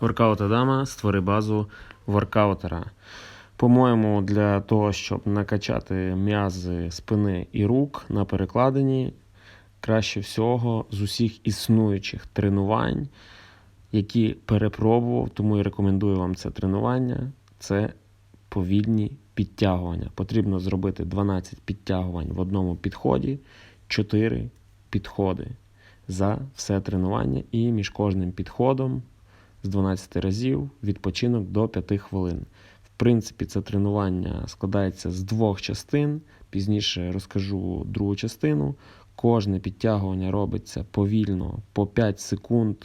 Воркаут Адама створи базу воркаутера. По-моєму, для того, щоб накачати м'язи спини і рук на перекладині, краще всього з усіх існуючих тренувань, які перепробував, тому і рекомендую вам це тренування. Це повільні підтягування. Потрібно зробити 12 підтягувань в одному підході, 4 підходи за все тренування, і між кожним підходом з 12 разів відпочинок до 5 хвилин. В принципі, це тренування складається з двох частин. Пізніше розкажу другу частину. Кожне підтягування робиться повільно по 5 секунд,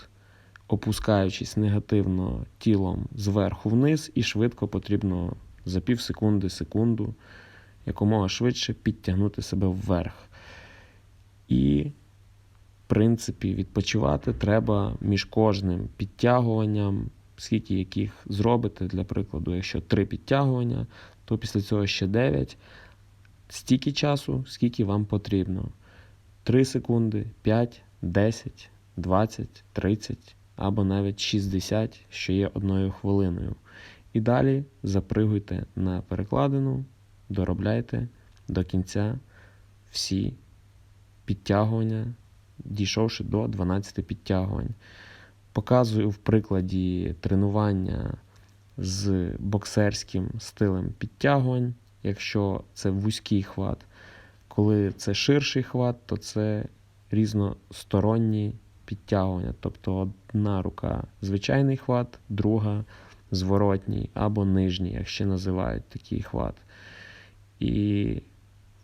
опускаючись негативно тілом зверху вниз, і швидко потрібно за пів секунди, секунду, якомога швидше підтягнути себе вверх. І принципі, відпочивати треба між кожним підтягуванням, скільки яких зробите, для прикладу, якщо три підтягування, то після цього ще 9. Стільки часу, скільки вам потрібно. 3 секунди, 5, 10, 20, 30 або навіть 60, що є одною хвилиною. І далі запригуйте на перекладину, доробляйте до кінця всі підтягування дійшовши до 12 підтягувань. Показую в прикладі тренування з боксерським стилем підтягувань, якщо це вузький хват. Коли це ширший хват, то це різносторонні підтягування. Тобто одна рука звичайний хват, друга зворотній або нижній, як ще називають такий хват. І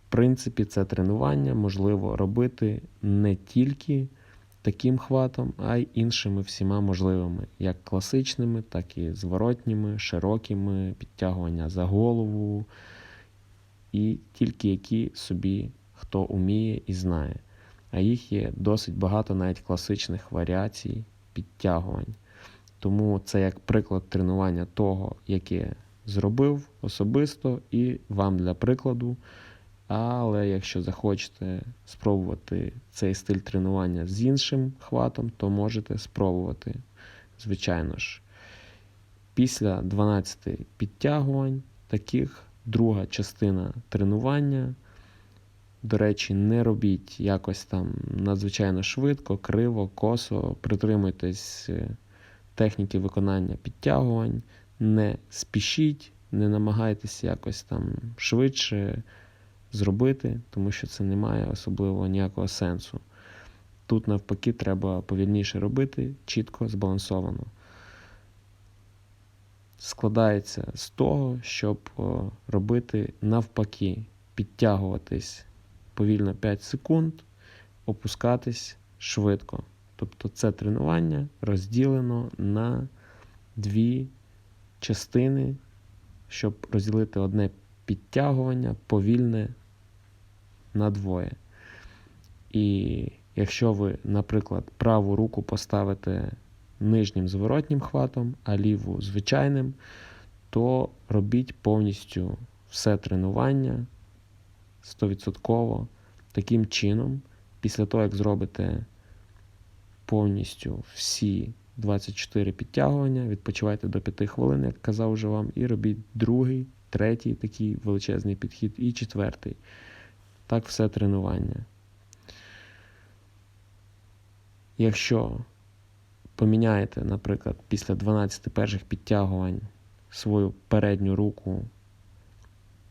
принципі, це тренування можливо робити не тільки таким хватом, а й іншими всіма можливими, як класичними, так і зворотніми, широкими, підтягування за голову, і тільки які собі хто уміє і знає. А їх є досить багато навіть класичних варіацій підтягувань. Тому це як приклад тренування того, яке зробив особисто, і вам для прикладу. Але якщо захочете спробувати цей стиль тренування з іншим хватом, то можете спробувати. Звичайно ж, після 12 підтягувань, таких друга частина тренування. До речі, не робіть якось там надзвичайно швидко, криво, косо, притримуйтесь е, техніки виконання підтягувань, не спішіть, не намагайтесь якось там швидше зробити, тому що це не має особливо ніякого сенсу. Тут, навпаки, треба повільніше робити, чітко, збалансовано. Складається з того, щоб робити навпаки, підтягуватись повільно 5 секунд, опускатись швидко. Тобто це тренування розділено на дві частини, щоб розділити одне підтягування повільне на двоє. І якщо ви, наприклад, праву руку поставите нижнім зворотнім хватом, а ліву звичайним, то робіть повністю все тренування 100% таким чином, після того, як зробите повністю всі 24 підтягування, відпочивайте до 5 хвилин, як казав вже вам, і робіть другий, третій такий величезний підхід, і четвертий. Так, все тренування. Якщо поміняєте, наприклад, після 12 перших підтягувань свою передню руку,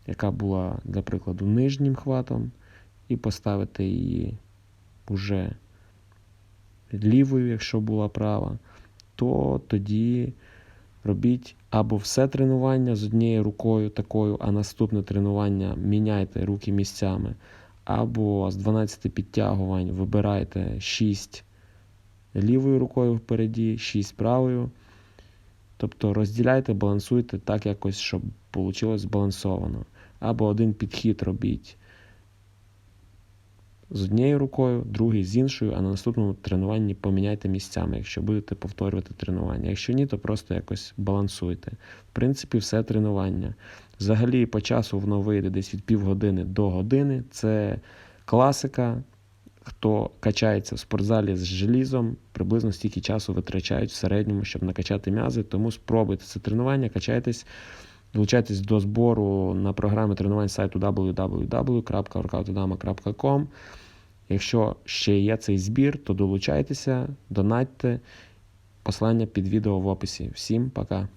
яка була, для прикладу, нижнім хватом, і поставите її уже лівою, якщо була права, то тоді робіть або все тренування з однією рукою такою, а наступне тренування міняйте руки місцями. Або з 12 підтягувань вибирайте 6 лівою рукою впереді, 6 правою. Тобто розділяйте, балансуйте так якось, щоб вийшло збалансовано. Або один підхід робіть з однією рукою, другий з іншою, а на наступному тренуванні поміняйте місцями, якщо будете повторювати тренування. Якщо ні, то просто якось балансуйте. В принципі, все тренування. Взагалі, по часу воно вийде десь від півгодини до години. Це класика. хто качається в спортзалі з желізом, приблизно стільки часу витрачають в середньому, щоб накачати м'язи. Тому спробуйте це тренування, качайтесь, долучайтесь до збору на програми тренувань сайту www.workoutodama.com. Якщо ще є цей збір, то долучайтеся, донатьте. Послання під відео в описі. Всім пока!